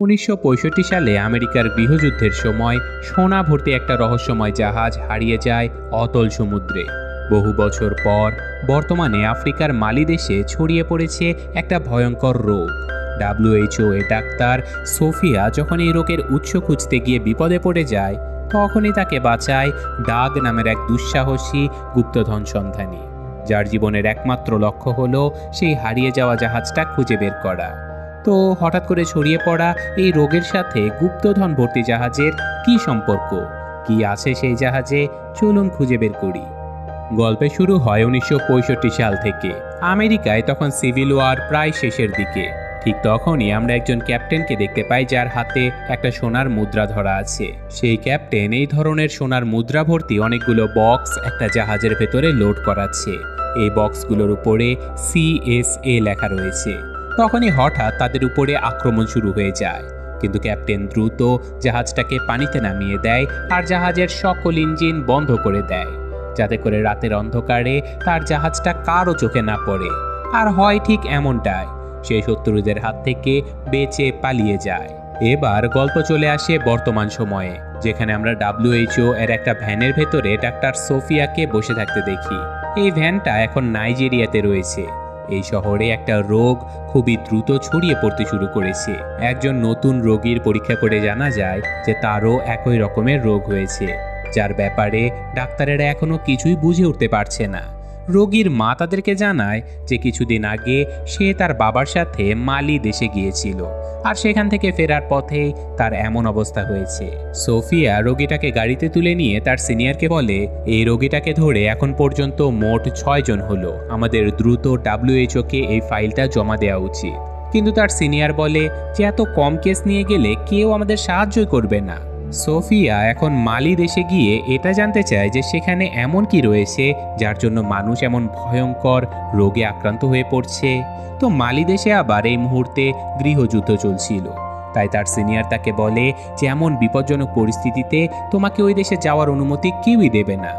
উনিশশো পঁয়ষট্টি সালে আমেরিকার গৃহযুদ্ধের সময় সোনা ভর্তি একটা রহস্যময় জাহাজ হারিয়ে যায় অতল সমুদ্রে। বহু বছর পর বর্তমানে আফ্রিকার মালি দেশে ছড়িয়ে পড়েছে একটা ভয়ঙ্কর রোগ। ডাব্লিউএইচও এ ডাক্তার সোফিয়া যখন এই রোগের উৎস খুঁজতে গিয়ে বিপদে পড়ে যায়, তখনই তাকে বাঁচায় ডাগ নামের এক দুঃসাহসী গুপ্তধন সন্ধানী। যার জীবনের একমাত্র লক্ষ্য হলো সেই হারিয়ে যাওয়া জাহাজটা খুঁজে বের করা। তো হঠাৎ করে ছড়িয়ে পড়া এই রোগের সাথে গুপ্তধন ভর্তি জাহাজের কি সম্পর্ক? কি আছে সেই জাহাজে? চলুন খুঁজে বের করি। গল্পে শুরু হয় উনিশশো পঁয়ষট্টি সাল থেকে, আমেরিকায় তখন সিভিল ওয়ার প্রায় শেষের দিকে। ঠিক তখনই আমরা একজন ক্যাপ্টেনকে দেখতে পাই যার হাতে একটা সোনার মুদ্রা ধরা আছে। সেই ক্যাপ্টেন এই ধরনের সোনার মুদ্রা ভর্তি অনেকগুলো বক্স একটা জাহাজের ভেতরে লোড করাচ্ছে। এই বক্সগুলোর উপরে সিএসএ লেখা রয়েছে। তখনই হঠাৎ তাদের উপরে আক্রমণ শুরু হয়ে যায়। কিন্তু ক্যাপ্টেন দ্রুত জাহাজটাকে পানিতে নামিয়ে দেয় আর জাহাজের সকল ইঞ্জিন বন্ধ করে দেয়। যাতে করে রাতের অন্ধকারে তার জাহাজটা কারও চোখে না পড়ে। আর হয় ঠিক এমনটাই, সেই শত্রুদের হাত থেকে বেঁচে পালিয়ে যায়। এবার গল্প চলে আসে বর্তমান সময়ে, যেখানে আমরা ডাব্লিউএইচও এর একটা ভ্যানের ভেতরে ডাক্তার সোফিয়াকে বসে থাকতে দেখি। এই ভ্যানটা এখন নাইজেরিয়াতে রয়েছে। এই শহরে একটা রোগ খুবই দ্রুত ছড়িয়ে পড়তে শুরু করেছে। একজন নতুন রোগীর পরীক্ষা করে জানা যায় যে তারও একই রকমের রোগ হয়েছে, যার ব্যাপারে ডাক্তারেরা এখনও কিছুই বুঝে উঠতে পারছে না। রোগীর মা তাদেরকে জানায় যে কিছুদিন আগে সে তার বাবার সাথে মালি দেশে গিয়েছিল আর সেখান থেকে ফেরার পথে তার এমন অবস্থা হয়েছে। সোফিয়া রোগীটাকে গাড়িতে তুলে নিয়ে তার সিনিয়রকে বলে, এই রোগীটাকে ধরে এখন পর্যন্ত মোট ছয়জন হলো। আমাদের দ্রুত ডাব্লিউএইচওকে এই ফাইলটা জমা দেওয়া উচিত। কিন্তু তার সিনিয়র বলে, যে এত কম কেস নিয়ে গেলে কেউ আমাদের সাহায্যই করবে না। সোফিয়া এখন মালি দেশে গিয়ে এটা জানতে চায় যে সেখানে এমন কি রয়েছে যার জন্য মানুষ এমন ভয়ঙ্কর রোগে আক্রান্ত হয়ে পড়ছে। তো মালি দেশে আবার এই মুহূর্তে গৃহযুদ্ধ চলছিল। তাই তার সিনিয়র তাকে বলে যে এমন বিপজ্জনক পরিস্থিতিতে তোমাকে ওই দেশে যাওয়ার অনুমতি কেউই দেবে না।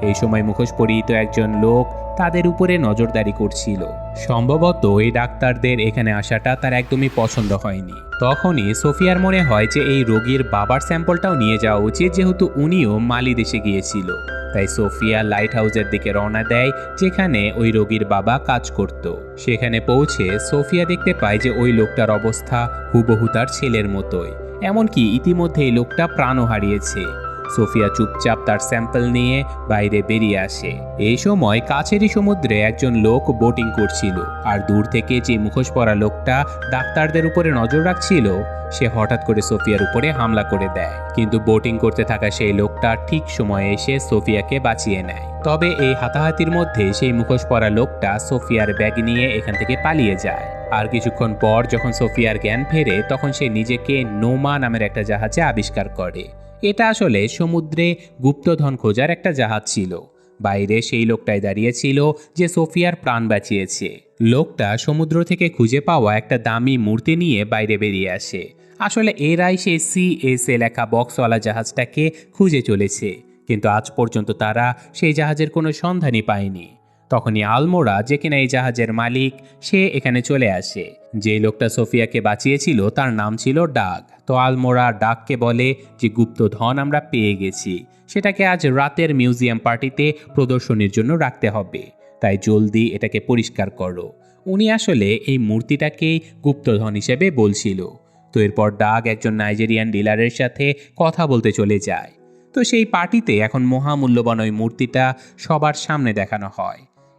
এই সময় মুখোশ পরিহিত একজন লোক তাদের উপরে নজরদারি করছিল। সম্ভবত এই ডাক্তারদের এখানে আসাটা তার একদমই পছন্দ হয়নি। তখনই সোফিয়ার মনে হয় যে এই রোগীর বাবার স্যাম্পলটাও নিয়ে যাওয়া উচিত, যেহেতু উনিও মালি দেশে গিয়েছিল। তাই সোফিয়া লাইট হাউসের দিকে রওনা দেয়, যেখানে ওই রোগীর বাবা কাজ করত। সেখানে পৌঁছে সোফিয়া দেখতে পায় যে ওই লোকটার অবস্থা হুবহু তার ছেলের মতোই। এমনকি ইতিমধ্যে এই লোকটা প্রাণও হারিয়েছে। সোফিয়া চুপচাপ তার স্যাম্পল নিয়ে বাইরে বেরিয়ে আসে। এই সময় কাছেরই সমুদ্রে একজন লোক বোটিং করছিল আর দূর থেকে যে মুখোশ পরা লোকটা ডাক্তারদের উপরে নজর রাখছিল, সে হঠাৎ করে সোফিয়ার উপরে হামলা করে দেয়। কিন্তু বোটিং করতে থাকা সেই লোকটা ঠিক সময়ে এসে সোফিয়াকে বাঁচিয়ে নেয়। তবে এই হাতাহাতির মধ্যে সেই মুখোশ পরা লোকটা সোফিয়ার ব্যাগ নিয়ে এখান থেকে পালিয়ে যায়। আর কিছুক্ষণ পর যখন সোফিয়ার জ্ঞান ফেরে, তখন সে নিজেকে নোমা নামের একটা জাহাজে আবিষ্কার করে। এটা আসলে সমুদ্রে গুপ্তধন খোঁজার একটা জাহাজ ছিল। বাইরে সেই লোকটাই দাঁড়িয়েছিল যে সোফিয়ার প্রাণ বাঁচিয়েছে। লোকটা সমুদ্র থেকে খুঁজে পাওয়া একটা দামি মূর্তি নিয়ে বাইরে বেরিয়ে আসে। আসলে এরাই সেই সিএসএ লেখা বক্সওয়ালা জাহাজটাকে খুঁজে চলেছে। কিন্তু আজ পর্যন্ত তারা সেই জাহাজের কোনো সন্ধানই পায়নি। তখনই আলমোড়া, যে কিনা এই জাহাজের মালিক, সে এখানে চলে আসে। যে লোকটা সোফিয়াকে বাঁচিয়েছিল, তার নাম ছিল ডাক। তো আলমোড়া ডাককে বলে যে গুপ্তধন আমরা পেয়ে গেছি। সেটাকে আজ রাতের মিউজিয়াম পার্টিতে প্রদর্শনীর জন্য রাখতে হবে। তাই জলদি এটাকে পরিষ্কার করো। উনি আসলে এই মূর্তিটাকেই গুপ্তধন হিসেবে বলছিল। তো এরপর ডাক একজন নাইজেরিয়ান ডিলারের সাথে কথা বলতে চলে যায়। তো সেই পার্টিতে এখন মহামূল্যবান ওই মূর্তিটা সবার সামনে দেখানো হয়।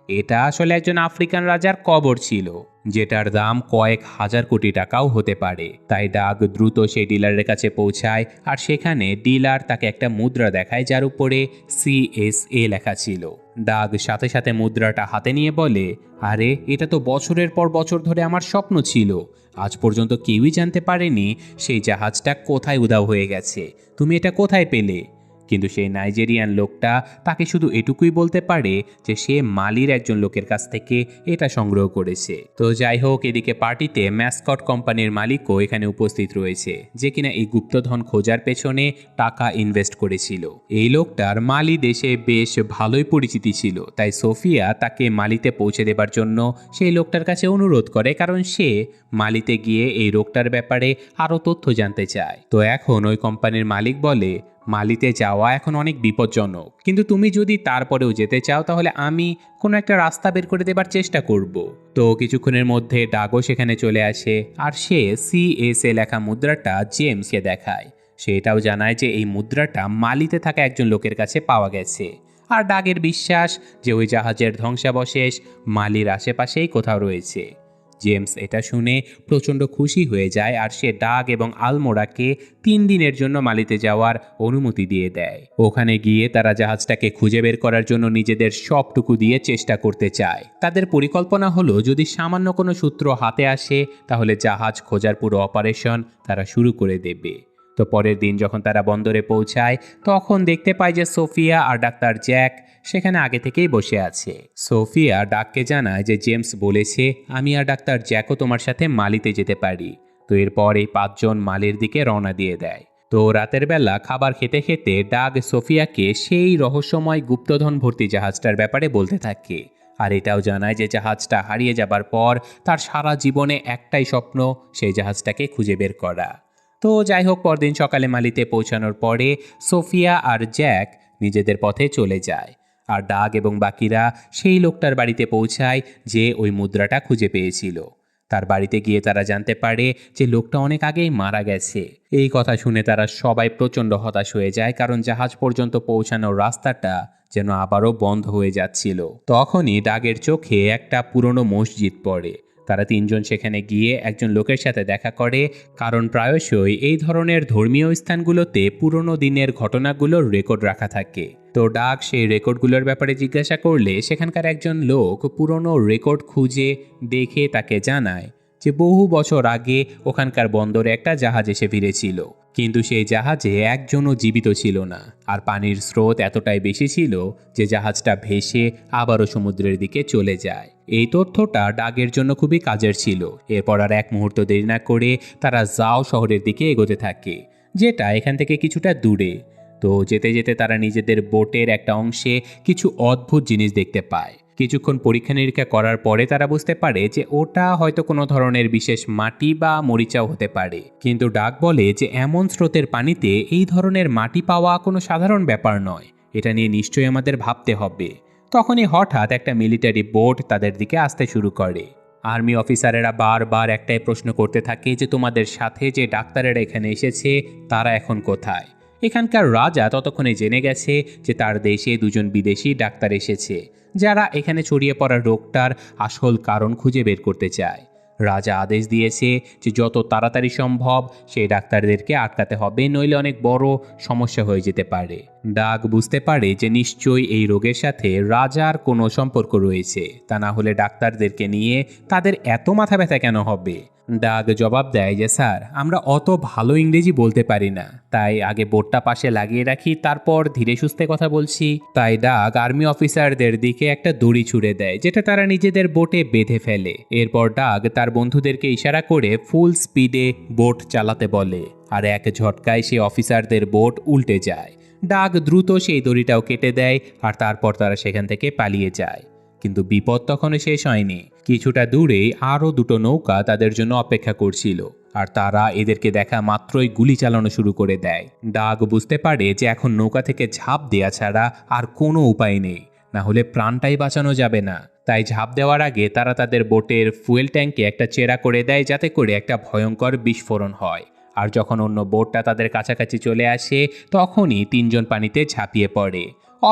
এটা আসলে একজন আফ্রিকান রাজার কবর ছিল, যেটার দাম কয়েক হাজার কোটি টাকাও হতে পারে। তাই ডাক দ্রুত সেই ডিলারের কাছে পৌঁছায়, আর সেখানে ডিলার তাকে একটা মুদ্রা দেখায় যার উপরে সিএসএ লেখা ছিল। ডাক সাথে সাথে মুদ্রাটা হাতে নিয়ে বলে, আরে, এটা তো বছরের পর বছর ধরে আমার স্বপ্ন ছিল। আজ পর্যন্ত কেউই জানতে পারেনি সেই জাহাজটা কোথায় উধাও হয়ে গেছে। তুমি এটা কোথায় পেলে? কিন্তু সেই নাইজেরিয়ান লোকটা তাকে শুধু এটুকুই বলতে পারে যে সে মালির একজন লোকের কাছ থেকে এটা সংগ্রহ করেছে। তো যাই হোক, এদিকে পার্টিতে ম্যাসকট কোম্পানির মালিকও এখানে উপস্থিত রয়েছে, যে কিনা এই গুপ্তধন খোঁজার পেছনে টাকা ইনভেস্ট করেছিল। এই লোকটার মালি দেশে বেশ ভালোই পরিচিতি ছিল, তাই সোফিয়া তাকে মালিতে পৌঁছে দেবার জন্য সেই লোকটার কাছে অনুরোধ করে, কারণ সে মালিতে গিয়ে এই রোগটার ব্যাপারে আরও তথ্য জানতে চায়। তো এখন ওই কোম্পানির মালিক বলে মালিতে যাওয়া এখন অনেক বিপজ্জনক। কিন্তু তুমি যদি তারপরেও যেতে চাও, তাহলে আমি কোনো একটা রাস্তা বের করে দেবার চেষ্টা করব। তো কিছুক্ষণের মধ্যে ডাগো সেখানে চলে আসে, আর সে সিএসএ লেখা মুদ্রাটা জেমসকে দেখায়। সে এটাও জানায় যে এই মুদ্রাটা মালিতে থাকা একজন লোকের কাছে পাওয়া গেছে। আর ডাগের বিশ্বাস যে ওই জাহাজের ধ্বংসাবশেষ মালির আশেপাশেই কোথাও রয়েছে। জেমস এটা শুনে প্রচণ্ড খুশি হয়ে যায় আর সে ডাগ এবং আলমোড়াকে তিন দিনের জন্য মালিতে যাওয়ার অনুমতি দিয়ে দেয়। ওখানে গিয়ে তারা জাহাজটাকে খুঁজে বের করার জন্য নিজেদের সবটুকু দিয়ে চেষ্টা করতে চায়। তাদের পরিকল্পনা হলো, যদি সামান্য কোনো সূত্র হাতে আসে, তাহলে জাহাজ খোঁজার পুরো অপারেশন তারা শুরু করে দেবে। তো পরের দিন যখন তারা বন্দরে পৌঁছায়, তখন দেখতে পায় যে সোফিয়া আর ডাক্তার জ্যাক সেখানে আগে থেকেই বসে আছে। সোফিয়া ডাককে জানায় যে জেমস বলেছে, আমি আর ডাক্তার জ্যাকও তোমার সাথে মালিতে যেতে পারি। তো এরপর এই পাঁচজন মালির দিকে রওনা দিয়ে দেয়। তো রাতের বেলা খাবার খেতে খেতে ডাগ সোফিয়াকে সেই রহস্যময় গুপ্তধন ভর্তি জাহাজটার ব্যাপারে বলতে থাকে। আর এটাও জানায় যে জাহাজটা হারিয়ে যাবার পর তার সারা জীবনে একটাই স্বপ্ন, সেই জাহাজটাকে খুঁজে বের করা। তো যাই হোক, পরদিন সকালে মালিতে পৌঁছানোর পরে সোফিয়া আর জ্যাক নিজেদের পথে চলে যায়। আর ডাগ এবং বাকিরা সেই লোকটার বাড়িতে পৌঁছায় যে ওই মুদ্রাটা খুঁজে পেয়েছিল। তার বাড়িতে গিয়ে তারা জানতে পারে যে লোকটা অনেক আগেই মারা গেছে। এই কথা শুনে তারা সবাই প্রচণ্ড হতাশ হয়ে যায় কারণ জাহাজ পর্যন্ত পৌঁছানোর রাস্তাটা যেন আবারও বন্ধ হয়ে যাচ্ছিল। তখনই ডাগের চোখে একটা পুরনো মসজিদ পড়ে। তারা তিনজন সেখানে গিয়ে একজন লোকের সাথে দেখা করে, কারণ প্রায়শই এই ধরনের ধর্মীয় স্থানগুলোতে পুরনো দিনের ঘটনাগুলোর রেকর্ড রাখা থাকে। তো ডাক সেই রেকর্ডগুলোর ব্যাপারে জিজ্ঞাসা করলে সেখানকার একজন লোক পুরনো রেকর্ড খুঁজে দেখে তাকে জানায়। যে বহু বছর আগে ওখানকার বন্দরে একটা জাহাজ এসে ফিরেছিল। কিন্তু সেই জাহাজে একজনও জীবিত ছিল না। আর পানির স্রোত এতটাই বেশি ছিল যে জাহাজটা ভেসে আবারও সমুদ্রের দিকে চলে যায়। এই তথ্যটা ডাগের জন্য খুবই কাজের ছিল। এরপর আর এক মুহূর্ত দেরি না করে তারা যাও শহরের দিকে এগোতে থাকে, যেটা এখান থেকে কিছুটা দূরে। তো যেতে যেতে তারা নিজেদের বোটের একটা অংশে কিছু অদ্ভুত জিনিস দেখতে পায়। কিছুক্ষণ পরীক্ষা নিরীক্ষা করার পরে তারা বুঝতে পারে যে ওটা হয়তো কোনো ধরনের বিশেষ মাটি বা মরিচাও হতে পারে। কিন্তু ডাক বলে যে এমন স্রোতের পানিতে এই ধরনের মাটি পাওয়া কোনো সাধারণ ব্যাপার নয়। এটা নিয়ে নিশ্চয়ই আমাদের ভাবতে হবে। তখনই হঠাৎ একটা মিলিটারি বোট তাদের দিকে আসতে শুরু করে। আর্মি অফিসারেরা বারবার একটাই প্রশ্ন করতে থাকে যে তোমাদের সাথে যে ডাক্তারেরা এখানে এসেছে, তারা এখন কোথায়? এখানকার রাজা ততক্ষণে জেনে গেছে যে তার দেশে দুজন বিদেশি ডাক্তার এসেছে, যারা এখানে ছড়িয়ে পড়া রোগটার আসল কারণ খুঁজে বের করতে চায়। রাজা আদেশ দিয়েছে যে যত তাড়াতাড়ি সম্ভব সেই ডাক্তারদেরকে আটকাতে হবে, নইলে অনেক বড় সমস্যা হয়ে যেতে পারে। ডাক বুঝতে পারে যে নিশ্চয়ই এই রোগের সাথে রাজার কোনো সম্পর্ক রয়েছে। তা না হলে ডাক্তারদেরকে নিয়ে তাদের এত মাথা ব্যথা কেন হবে? ডাক জবাব দেয় যে, স্যার, আমরা অত ভালো ইংরেজি বলতে পারি না। তাই আগে বোর্ডটা পাশে লাগিয়ে রাখি, তারপর ধীরে সুস্থে কথা বলছি। তাই ডাক আর্মি অফিসারদের দিকে একটা দড়ি ছুড়ে দেয়, যেটা তারা নিজেদের বোটে বেঁধে ফেলে। এরপর ডাক তার বন্ধুদেরকে ইশারা করে ফুল স্পিডে বোট চালাতে বলে, আর এক ঝটকায় সে অফিসারদের বোট উল্টে যায়। ডাক দ্রুত সেই দড়িটাও কেটে দেয়, আর তারপর তারা সেখান থেকে পালিয়ে যায়। কিন্তু বিপদ তখনও শেষ হয়নি। কিছুটা দূরে আরও দুটো নৌকা তাদের জন্য অপেক্ষা করছিল, আর তারা এদেরকে দেখা মাত্রই গুলি চালানো শুরু করে দেয়। ডাক বুঝতে পারে যে এখন নৌকা থেকে ঝাঁপ দেওয়া ছাড়া আর কোনো উপায় নেই, না হলে প্রাণটাই বাঁচানো যাবে না। তাই ঝাঁপ দেওয়ার আগে তারা তাদের বোটের ফুয়েল ট্যাঙ্কে একটা চেরা করে দেয় যাতে করে একটা ভয়ঙ্কর বিস্ফোরণ হয়। আর যখন অন্য বোটটা তাদের কাছাকাছি চলে আসে, তখনই তিনজন পানিতে ঝাঁপিয়ে পড়ে।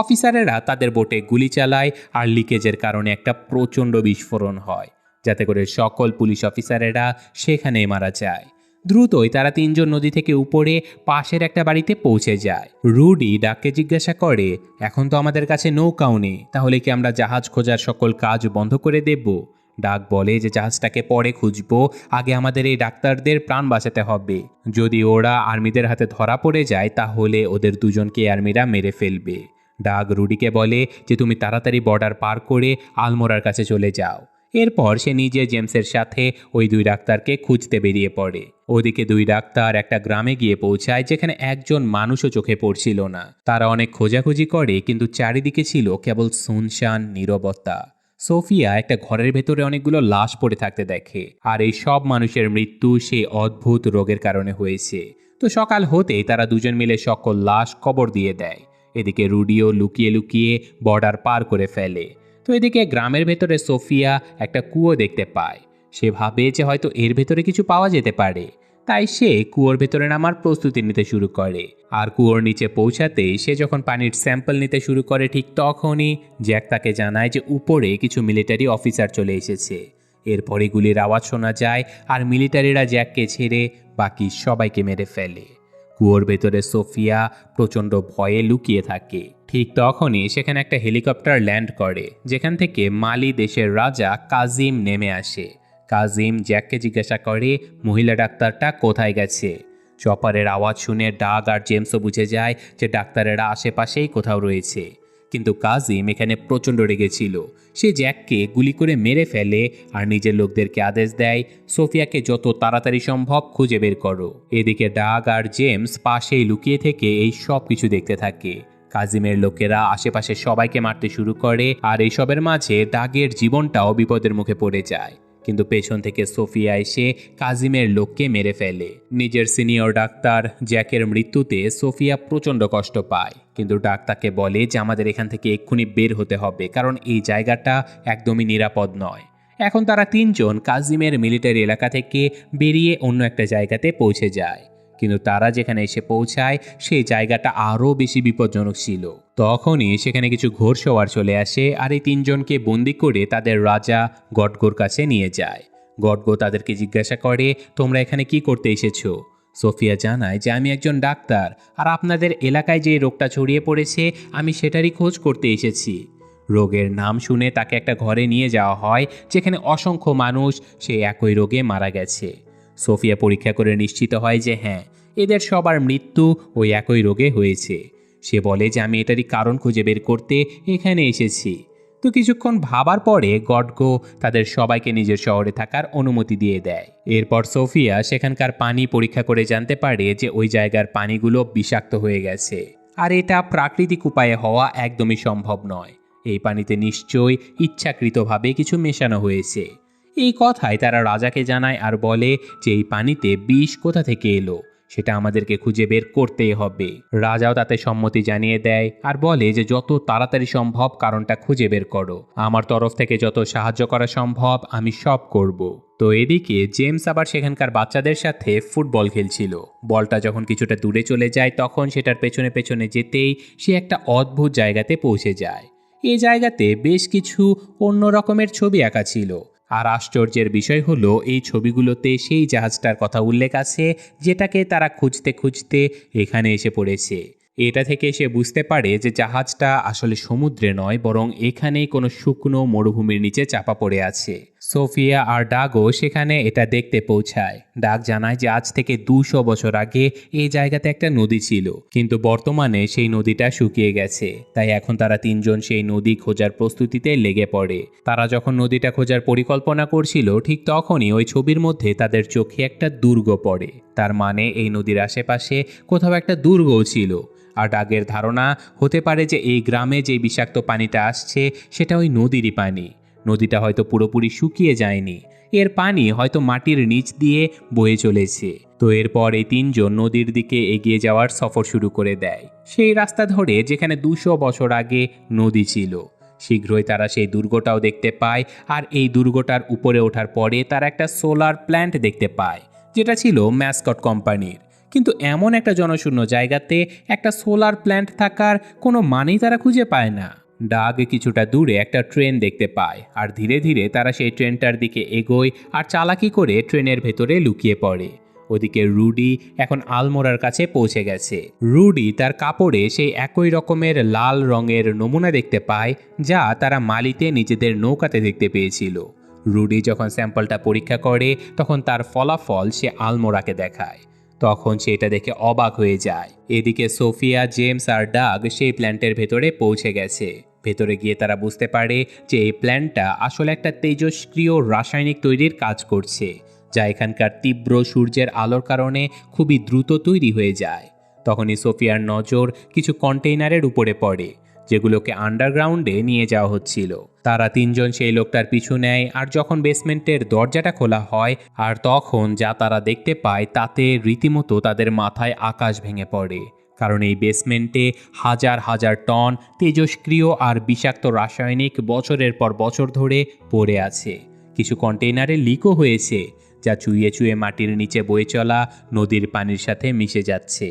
অফিসারেরা তাদের বোটে গুলি চালায় আর লিকেজের কারণে একটা প্রচণ্ড বিস্ফোরণ হয়, যাতে করে সকল পুলিশ অফিসারেরা সেখানে মারা যায়। দ্রুতই তারা তিনজন নদী থেকে উপরে পাশের একটা বাড়িতে পৌঁছে যায়। রুডি ডাককে জিজ্ঞাসা করে, এখন তো আমাদের কাছে নৌকাও নেই, তাহলে কি আমরা জাহাজ খোঁজার সকল কাজ বন্ধ করে দেব? ডাক বলে যে জাহাজটাকে পরে খুঁজবো, আগে আমাদের এই ডাক্তারদের প্রাণ বাঁচাতে হবে। যদি ওরা আর্মিদের হাতে ধরা পড়ে যায়, তাহলে ওদের দুজনকে আর্মিরা মেরে ফেলবে। ডাক রুডিকে বলে যে তুমি তাড়াতাড়ি বর্ডার পার করে আলমোরার কাছে চলে যাও। এরপর সে নিজে জেমসের সাথে ওই দুই ডাক্তারকে খুঁজতে বেরিয়ে পড়ে। ওদিকে দুই ডাক্তার একটা গ্রামে গিয়ে পৌঁছায় যেখানে একজন মানুষও চোখে পড়ছিল না। তারা অনেক খোঁজাখুঁজি করে, কিন্তু চারিদিকে ছিল কেবল সুনশান নীরবতা। সোফিয়া একটা ঘরের ভেতরে অনেকগুলো লাশ পড়ে থাকতে দেখে, আর এই সব মানুষের মৃত্যু সেই অদ্ভুত রোগের কারণে হয়েছে। তো সকাল হতেই তারা দুজন মিলে সকল লাশ কবর দিয়ে দেয়। এদিকে রুডিও লুকিয়ে লুকিয়ে বর্ডার পার করে ফেলে। তো এদিকে গ্রামের ভেতরে সোফিয়া একটা কুয়ো দেখতে পায়। সে ভাবে যে হয়তো এর ভেতরে কিছু পাওয়া যেতে পারে। তাই সে কুয়োর ভেতরে নামার প্রস্তুতি নিতে শুরু করে। আর কুয়োর নিচে পৌঁছাতেই সে যখন পানির স্যাম্পল নিতে শুরু করে ঠিক তখনই জ্যাক তাকে জানায় যে উপরে কিছু মিলিটারি অফিসার চলে এসেছে। এরপরে গুলির আওয়াজ শোনা যায় আর মিলিটারিরা জ্যাককে ছেড়ে বাকি সবাইকে মেরে ফেলে। কুয়োর ভেতরে সোফিয়া প্রচণ্ড ভয়ে লুকিয়ে থাকে। ঠিক তখনই সেখানে একটা হেলিকপ্টার ল্যান্ড করে, যেখান থেকে মালি দেশের রাজা কাজিম নেমে আসে। কাজিম জ্যাককে জিজ্ঞাসা করে, মহিলা ডাক্তারটা কোথায় গেছে? চপারের আওয়াজ শুনে ডাগ আর জেমসও বুঝে যায় যে ডাক্তারেরা আশেপাশেই কোথাও রয়েছে। কিন্তু কাজিম এখানে প্রচণ্ড রেগেছিল সে জ্যাককে গুলি করে মেরে ফেলে আর নিজের লোকদেরকে আদেশ দেয়, সোফিয়াকে যত তাড়াতাড়ি সম্ভব খুঁজে বের করো। এদিকে ডাগ আর জেমস পাশেই লুকিয়ে থেকে এই সব কিছু দেখতে থাকে। কাজিমের লোকেরা আশেপাশে সবাইকে মারতে শুরু করে আর এইসবের মাঝে ডাগের জীবনটাও বিপদের মুখে পড়ে যায়। কিন্তু পেছন থেকে সোফিয়া এসে কাজিমের লোককে মেরে ফেলে। নিজের সিনিয়র ডাক্তার জ্যাকের মৃত্যুতে সোফিয়া প্রচণ্ড কষ্ট পায়। কিন্তু ডাক্তারকে বলে যে আমাদের এখান থেকে এক্ষুনি বের হতে হবে, কারণ এই জায়গাটা একদমই নিরাপদ নয়। এখন তারা তিনজন কাজিমের মিলিটারি এলাকা থেকে বেরিয়ে অন্য একটা জায়গাতে পৌঁছে যায়। কিন্তু তারা যেখানে এসে পৌঁছায়, সেই জায়গাটা আরও বেশি বিপজ্জনক ছিল। তখনই সেখানে কিছু ঘোরসওয়ার চলে আসে আর এই তিনজনকে বন্দি করে তাদের রাজা গটগোর কাছে নিয়ে যায়। গটগো তাদেরকে জিজ্ঞাসা করে, তোমরা এখানে কি করতে এসেছ? সোফিয়া জানায় যে, আমি একজন ডাক্তার আর আপনাদের এলাকায় যে রোগটা ছড়িয়ে পড়েছে, আমি সেটারই খোঁজ করতে এসেছি। রোগের নাম শুনে তাকে একটা ঘরে নিয়ে যাওয়া হয়, যেখানে অসংখ্য মানুষ সেই একই রোগে মারা গেছে। সোফিয়া পরীক্ষা করে নিশ্চিত হয় যে হ্যাঁ এদের সবার মৃত্যু ওই একই রোগে হয়েছে। সে বলে যে, আমি এটারই কারণ খুঁজে বের করতে এখানে এসেছি। তো কিছুক্ষণ ভাবার পরে গডগো তাদের সবাইকে নিজের শহরে থাকার অনুমতি দিয়ে দেয়। এরপর সোফিয়া সেখানকার পানি পরীক্ষা করে জানতে পারে যে ওই জায়গার পানিগুলো বিষাক্ত হয়ে গেছে। আর এটা প্রাকৃতিক উপায়ে হওয়া একদমই সম্ভব নয়। এই পানিতে নিশ্চয়ই ইচ্ছাকৃতভাবে কিছু মেশানো হয়েছে। এই কথায় তারা রাজাকে জানায় আর বলে যে এই পানিতে বিষ কোথা থেকে এলো? সেটা আমাদেরকে খুঁজে বের করতেই হবে। রাজাও তাতে সম্মতি জানিয়ে দেয় আর বলে যে যত তাড়াতাড়ি সম্ভব কারণটা খুঁজে বের করো। আমার তরফ থেকে যত সাহায্য করা সম্ভব, আমি সব করব। তো এদিকে জেমস আবার সেখানকার বাচ্চাদের সাথে ফুটবল খেলছিল। বলটা যখন কিছুটা দূরে চলে যায়, তখন সেটার পেছনে পেছনে যেতেই সে একটা অদ্ভুত জায়গাতে পৌঁছে যায়। এই জায়গাতে বেশ কিছু অন্য রকমের ছবি আঁকা ছিল। আর আশ্চর্যের বিষয় হলো, এই ছবিগুলোতে সেই জাহাজটার কথা উল্লেখ আছে, যেটাকে তারা খুঁজতে খুঁজতে এখানে এসে পড়েছে। এটা থেকে সে বুঝতে পারে যে জাহাজটা আসলে সমুদ্রে নয়, বরং এখানেই কোনো শুকনো মরুভূমির নিচে চাপা পড়ে আছে। সোফিয়া আর ডাগও সেখানে এটা দেখতে পৌঁছায়। ডাক জানায় যে আজ থেকে দুশো বছর আগে এই জায়গাতে একটা নদী ছিল, কিন্তু বর্তমানে সেই নদীটা শুকিয়ে গেছে। তাই এখন তারা তিনজন সেই নদী খোঁজার প্রস্তুতিতে লেগে পড়ে। তারা যখন নদীটা খোঁজার পরিকল্পনা করছিল, ঠিক তখনই ওই ছবির মধ্যে তাদের চোখে একটা দুর্গ পড়ে। তার মানে এই নদীর আশেপাশে কোথাও একটা দুর্গও ছিল। আর ডাগের ধারণা হতে পারে যে এই গ্রামে যে বিষাক্ত পানিটা আসছে, সেটা ওই নদীরই পানি। নদীটা হয়তো পুরোপুরি শুকিয়ে যায়নি। এর পানি হয়তো মাটির নিচ দিয়ে বয়ে চলেছে। তো এরপর এই তিনজন নদীর দিকে এগিয়ে যাওয়ার সফর শুরু করে দেয়। সেই রাস্তা ধরে যেখানে দুশো বছর আগে নদী ছিল। শীঘ্রই তারা সেই দুর্গটাও দেখতে পায় আর এই দুর্গটার উপরে ওঠার পরে তারা একটা সোলার প্ল্যান্ট দেখতে পায়, যেটা ছিল ম্যাসকট কোম্পানির। কিন্তু এমন একটা জনশূন্য জায়গাতে একটা সোলার প্ল্যান্ট থাকার কোনো মানেই তারা খুঁজে পায় না। ডাগ কিছুটা দূরে একটা ট্রেন দেখতে পায়, আর ধীরে ধীরে তারা সেই ট্রেনটার দিকে এগোয় আর চালাকি করে ট্রেনের ভেতরে লুকিয়ে পড়ে। ওদিকে রুডি এখন আলমোড়ার কাছে পৌঁছে গেছে। রুডি তার কাপড়ে সেই একই রকমের লাল রঙের নমুনা দেখতে পায়, যা তারা মালিতে নিজেদের নৌকাতে দেখতে পেয়েছিল। রুডি যখন স্যাম্পলটা পরীক্ষা করে, তখন তার ফলাফল সে আলমোরাকে দেখায়। তখন সে এটা দেখে অবাক হয়ে যায়। এদিকে সোফিয়া, জেমস আর ডাগ সেই প্ল্যান্টের ভেতরে পৌঁছে গেছে। ভেতরে গিয়ে তারা বুঝতে পারে যে এই প্ল্যান্টটা আসলে একটা তেজস্ক্রিয় রাসায়নিক তৈরির কাজ করছে, যা এখানকার তীব্র সূর্যের আলোর কারণে খুবই দ্রুত তৈরি হয়ে যায়। তখনই সোফিয়ার নজর কিছু কন্টেইনারের উপরে পড়ে, যেগুলোকে আন্ডারগ্রাউন্ডে নিয়ে যাওয়া হচ্ছিল। তারা তিনজন সেই লোকটার পিছু নেয় আর যখন বেসমেন্টের দরজাটা খোলা হয় আর তখন যা তারা দেখতে পায় তাতে রীতিমতো তাদের মাথায় আকাশ ভেঙে পড়ে। কারণ এই বেসমেন্টে হাজার হাজার টন তেজস্ক্রিয় আর বিষাক্ত রাসায়নিক বছরের পর বছর ধরে পড়ে আছে। কিছু কন্টেইনারে লিকও হয়েছে, যা চুইয়ে চুয়ে মাটির নিচে বয়ে চলা নদীর পানির সাথে মিশে যাচ্ছে।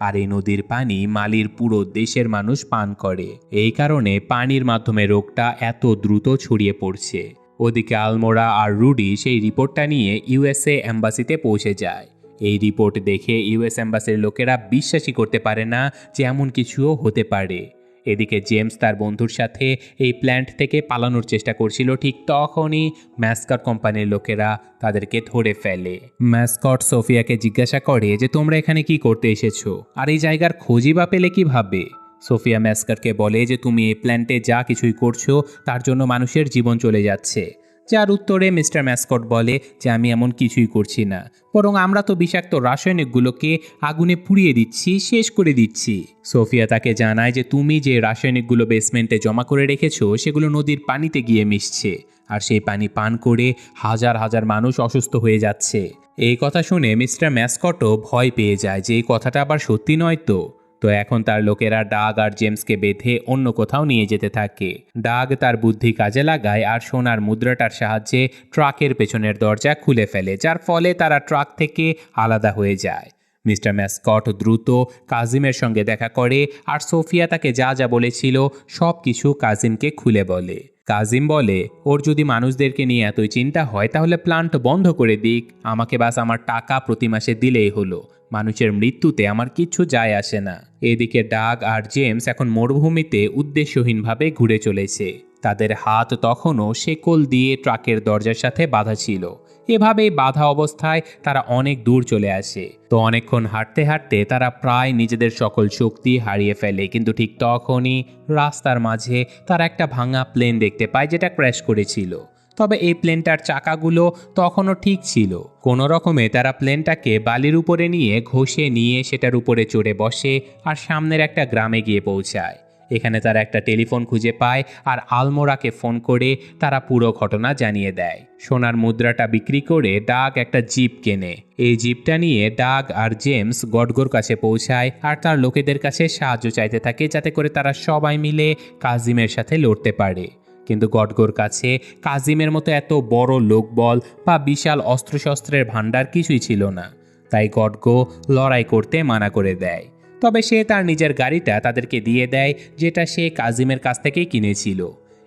আর এই নদীর পানি মালির পুরো দেশের মানুষ পান করে। এই কারণে পানির মাধ্যমে রোগটা এত দ্রুত ছড়িয়ে পড়ছে। ওদিকে আলমোড়া আর রুডি সেই রিপোর্টটা নিয়ে ইউএসএ অ্যাম্বাসিতে পৌঁছে যায়। এই রিপোর্ট দেখে ইউএস অ্যাম্বাসির লোকেরা বিশ্বাসই করতে পারে না যে এমন কিছুও হতে পারে। এদিকে জেমস তার বন্ধুর সাথে এই প্ল্যান্ট থেকে পালানোর চেষ্টা করছিল, ঠিক তখনই ম্যাসকট কোম্পানির লোকেরা তাদেরকে ধরে ফেলে। ম্যাসকট সোফিয়াকে জিজ্ঞাসা করে যে, তোমরা এখানে কি করতে এসেছ? আর এই জায়গার খোঁজই বা পেলে কীভাবে? সোফিয়া ম্যাসকটকে বলে যে, তুমি এই প্ল্যান্টে যা কিছুই করছ, তার জন্য মানুষের জীবন চলে যাচ্ছে। যার উত্তরে মিস্টার ম্যাসকট বলে যে আমি এমন কিছুই করছি না, বরং আমরা তো বিষাক্ত রাসায়নিকগুলোকে আগুনে পুড়িয়ে দিচ্ছি, শেষ করে দিচ্ছি। সোফিয়া তাকে জানায় যে তুমি যে রাসায়নিকগুলো বেসমেন্টে জমা করে রেখেছো, সেগুলো নদীর পানিতে গিয়ে মিশছে, আর সেই পানি পান করে হাজার হাজার মানুষ অসুস্থ হয়ে যাচ্ছে। এই কথা শুনে মিস্টার ম্যাসকটও ভয় পেয়ে যায় যে এই কথাটা আবার সত্যি নয় তো। তো এখন তার লোকেরা ডাগ আর জেমসকে বেঁধে অন্য কোথাও নিয়ে যেতে থাকে। ডাগ তার বুদ্ধি কাজে লাগায় আর সোনার মুদ্রাটার সাহায্যে ট্রাকের পেছনের দরজা খুলে ফেলে, যার ফলে তারা ট্রাক থেকে আলাদা হয়ে যায়। মিস্টার ম্যাসকট দ্রুত কাজিমের সঙ্গে দেখা করে আর সোফিয়া তাকে যা যা বলেছিল সব কিছু কাজিমকে খুলে বলে। কাজিম বলে, ওর যদি মানুষদেরকে নিয়ে এতই চিন্তা হয়, তাহলে প্লান্ট বন্ধ করে দিক। আমাকে বাস আমার টাকা প্রতি মাসে দিলেই হলো। মানুষের মৃত্যুতে আমার কিচ্ছু যায় আসে না। এদিকে ডাগ আর জেমস এখন মরুভূমিতে উদ্দেশ্যহীনভাবে ঘুরে চলেছে। তাদের হাত তখনও শেকল দিয়ে ট্রাকের দরজার সাথে বাঁধা ছিল। এভাবেই বাধা অবস্থায় তারা অনেক দূর চলে আসে। তো অনেকক্ষণ হাঁটতে হাঁটতে তারা প্রায় নিজেদের সকল শক্তি হারিয়ে ফেলে। কিন্তু ঠিক তখনই রাস্তার মাঝে তারা একটা ভাঙা প্লেন দেখতে পায়, যেটা ক্র্যাশ করেছিল। তবে এই প্লেনটার চাকাগুলো তখনও ঠিক ছিল। কোনো রকমে তারা প্লেনটাকে বালির উপরে নিয়ে ঘষে নিয়ে সেটার উপরে চড়ে বসে আর সামনের একটা গ্রামে গিয়ে পৌঁছায়। এখানে তারা একটা টেলিফোন খুঁজে পায় আর আলমোরাকে ফোন করে তারা পুরো ঘটনা জানিয়ে দেয়। সোনার মুদ্রাটা বিক্রি করে ডাগ একটা জিপ কেনে। এই জিপটা নিয়ে ডাগ আর জেমস গডগোর কাছে পৌঁছায় আর তার লোকেদের কাছে সাহায্য চাইতে থাকে যাতে করে তারা সবাই মিলে কাজিমের সাথে লড়তে পারে। কিন্তু গডগোর কাছে কাজিমের মতো এত বড় লোকবল বা বিশাল অস্ত্রশস্ত্রের ভাণ্ডার কিছুই ছিল না। তাই গডগো লড়াই করতে মানা করে দেয়। তবে সে তার নিজের গাড়িটা তাদেরকে দিয়ে দেয়, যেটা সে কাজিমের কাছ থেকেই কিনেছিল।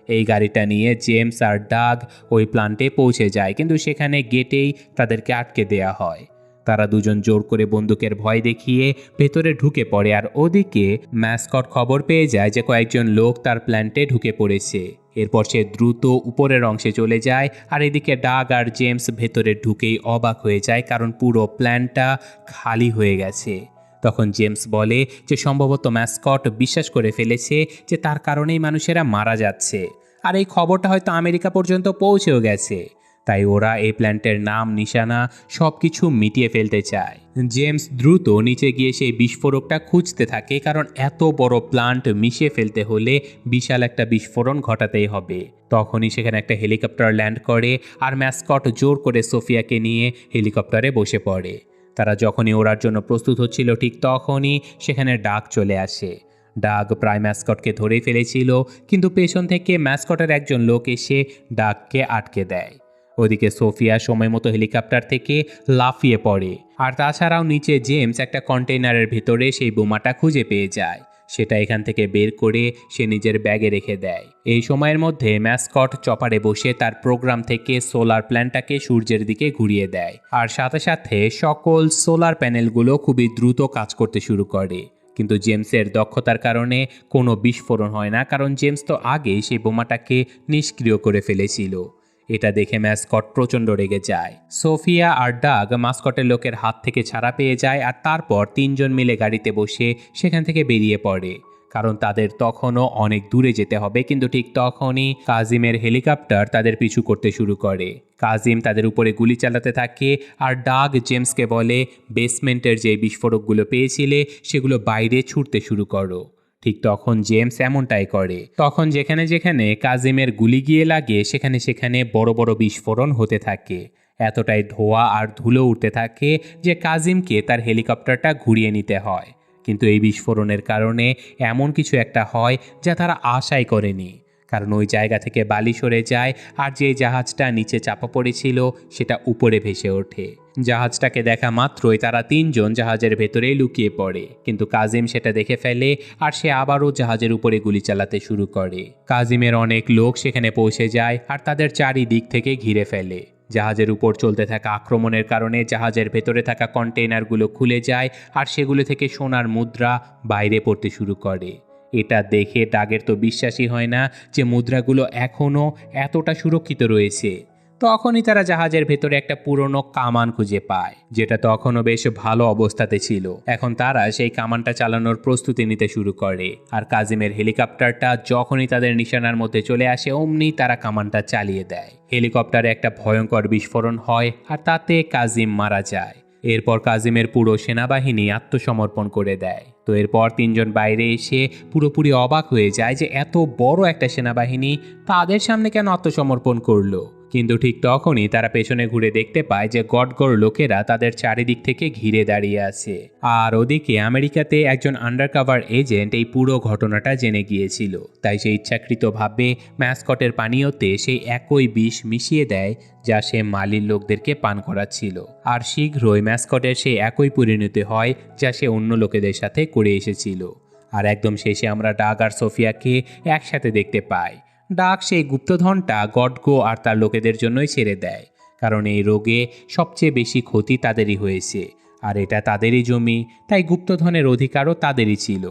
এই গাড়িটা নিয়ে জেমস আর ডাগ ওই প্লান্টে পৌঁছে যায়, কিন্তু সেখানে গেটেই তাদেরকে আটকে দেয়া হয়। তারা দুজন জোর করে বন্দুকের ভয় দেখিয়ে ভেতরে ঢুকে পড়ে, আর ওদিকে ম্যাসকট খবর পেয়ে যায় যে কয়েকজন লোক তার প্ল্যান্টে ঢুকে পড়েছে। এরপর সে দ্রুত উপরের অংশে চলে যায়, আর এদিকে ডাগ আর জেমস ভেতরে ঢুকেই অবাক হয়ে যায় কারণ পুরো প্ল্যানটা খালি হয়ে গেছে। তখন জেমস বলে যে সম্ভবত ম্যাসকট বিশ্বাস করে ফেলেছে যে তার কারণেই মানুষেরা মারা যাচ্ছে। আর এই খবরটা হয়তো আমেরিকা পর্যন্ত পৌঁছেও গেছে। তাই ওরা এই প্ল্যান্টের নাম, নিশানা সব কিছু মিটিয়ে ফেলতে চায়। জেমস দ্রুত নিচে গিয়ে সেই বিস্ফোরকটা খুঁজতে থাকে, কারণ এত বড় প্লান্ট মিশিয়ে ফেলতে হলে বিশাল একটা বিস্ফোরণ ঘটাতেই হবে। তখনই সেখানে একটা হেলিকপ্টার ল্যান্ড করে আর ম্যাসকট জোর করে সোফিয়াকে নিয়ে হেলিকপ্টারে বসে পড়ে। তারা যখনই ওড়ার জন্য প্রস্তুত হচ্ছিল, ঠিক তখনই সেখানে ডাক চলে আসে। ডাক প্রায় ম্যাসকটকে ধরে ফেলেছিল, কিন্তু পেছন থেকে ম্যাসকটের একজন লোক এসে ডাককে আটকে দেয়। ওদিকে সোফিয়া সময় মতো হেলিকপ্টার থেকে লাফিয়ে পড়ে। আর তাছাড়াও নিচে জেমস একটা কন্টেইনারের ভেতরে সেই বোমাটা খুঁজে পেয়ে যায়। সেটা এখান থেকে বের করে সে নিজের ব্যাগে রেখে দেয়। এই সময়ের মধ্যে ম্যাসকট চপারে বসে তার প্রোগ্রাম থেকে সোলার প্ল্যানটাকে সূর্যের দিকে ঘুরিয়ে দেয়। আর সাথে সাথে সকল সোলার প্যানেলগুলো খুবই দ্রুত কাজ করতে শুরু করে। কিন্তু জেমসের দক্ষতার কারণে কোনো বিস্ফোরণ হয় না, কারণ জেমস তো আগেই সেই বোমাটাকে নিষ্ক্রিয় করে ফেলেছিল। এটা দেখে ম্যাসকট প্রচণ্ড রেগে যায়। সোফিয়া আর ডাগ মাস্কটের লোকের হাত থেকে ছাড়া পেয়ে যায় আর তারপর তিনজন মিলে গাড়িতে বসে সেখান থেকে বেরিয়ে পড়ে। কারণ তাদের তখনও অনেক দূরে যেতে হবে, কিন্তু ঠিক তখনই কাজিমের হেলিকপ্টার তাদের পিছু করতে শুরু করে। কাজিম তাদের উপরে গুলি চালাতে থাকে আর ডাগ জেমসকে বলে, বেসমেন্টের যে বিস্ফোরকগুলো পেয়েছিলে, সেগুলো বাইরে ছুটতে শুরু করো। ঠিক তখন জেমস এমনটাই করে। তখন যেখানে যেখানে কাজিমের গুলি গিয়ে লাগে, সেখানে সেখানে বড় বড় বিস্ফোরণ হতে থাকে। এতটাই ধোয়া আর ধুলো উঠতে থাকে যে কাজিমকে তার হেলিকপ্টারটা ঘুরিয়ে নিতে হয়। কিন্তু এই বিস্ফোরণের কারণে এমন কিছু একটা হয় যা তারা আশাই করেনি। কারণ ওই জায়গা থেকে বালি সরে যায় আর যে জাহাজটা নিচে চাপা পড়েছিল সেটা উপরে ভেসে ওঠে। জাহাজটাকে দেখা মাত্রই তারা তিনজন জাহাজের ভেতরে লুকিয়ে পড়ে, কিন্তু কাজিম সেটা দেখে ফেলে আর সে আবারও জাহাজের উপরে গুলি চালাতে শুরু করে। কাজিমের অনেক লোক সেখানে পৌঁছে যায় আর তাদের চারিদিক থেকে ঘিরে ফেলে। জাহাজের উপর চলতে থাকা আক্রমণের কারণে জাহাজের ভেতরে থাকা কন্টেইনারগুলো খুলে যায় আর সেগুলো থেকে সোনার মুদ্রা বাইরে পড়তে শুরু করে। এটা দেখে ডাগের তো বিশ্বাসই হয় না যে মুদ্রাগুলো এখনও এতটা সুরক্ষিত রয়েছে। তখনই তারা জাহাজের ভেতরে একটা পুরনো কামান খুঁজে পায়, যেটা তখনও বেশ ভালো অবস্থাতে ছিল। এখন তারা সেই কামানটা চালানোর প্রস্তুতি নিতে শুরু করে, আর কাজিমের হেলিকপ্টারটা যখনই তাদের নিশানার মধ্যে চলে আসে, অমনি তারা কামানটা চালিয়ে দেয়। হেলিকপ্টারে একটা ভয়ঙ্কর বিস্ফোরণ হয়, আর তাতে কাজিম মারা যায়। এরপর কাজিমের পুরো সেনাবাহিনী আত্মসমর্পণ করে দেয়। তো এরপর তিনজন বাইরে এসে পুরোপুরি অবাক হয়ে যায় যে এত বড় একটা সেনাবাহিনী তাদের সামনে কেন আত্মসমর্পণ করল? কিন্তু ঠিক তখনই তারা পেছনে ঘুরে দেখতে পায় যে গডগড় লোকেরা তাদের চারিদিক থেকে ঘিরে দাঁড়িয়ে আছে। আর ওদিকে আমেরিকাতে একজন আন্ডারকভার এজেন্ট এই পুরো ঘটনাটা জেনে গিয়েছিল। তাই সে ইচ্ছাকৃতভাবে ম্যাসকটের পানীয়তে সেই একই বিষ মিশিয়ে দেয় যা সে মালির লোকদেরকে পান করাচ্ছিল। আর শীঘ্রই ম্যাসকটের সেই একই পরিণতি হয় যা সে অন্য লোকেদের সাথে করে এসেছিল। আর একদম শেষে আমরা ডাগ আর সোফিয়াকে একসাথে দেখতে পাই। ডাক সেই গুপ্তধনটা গডগো আর তার লোকেদের জন্যই ছেড়ে দেয়, কারণ এই রোগে সবচেয়ে বেশি ক্ষতি তাদেরই হয়েছে, আর এটা তাদেরই জমি, তাই গুপ্তধনের অধিকারও তাদেরই ছিল।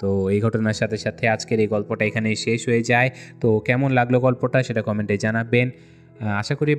তো এই ঘটনার সাথে সাথে আজকের এই গল্পটা এখানেই শেষ হয়ে যায়। তো কেমন লাগল গল্পটা সেটা কমেন্টে জানাবেন। আশা করি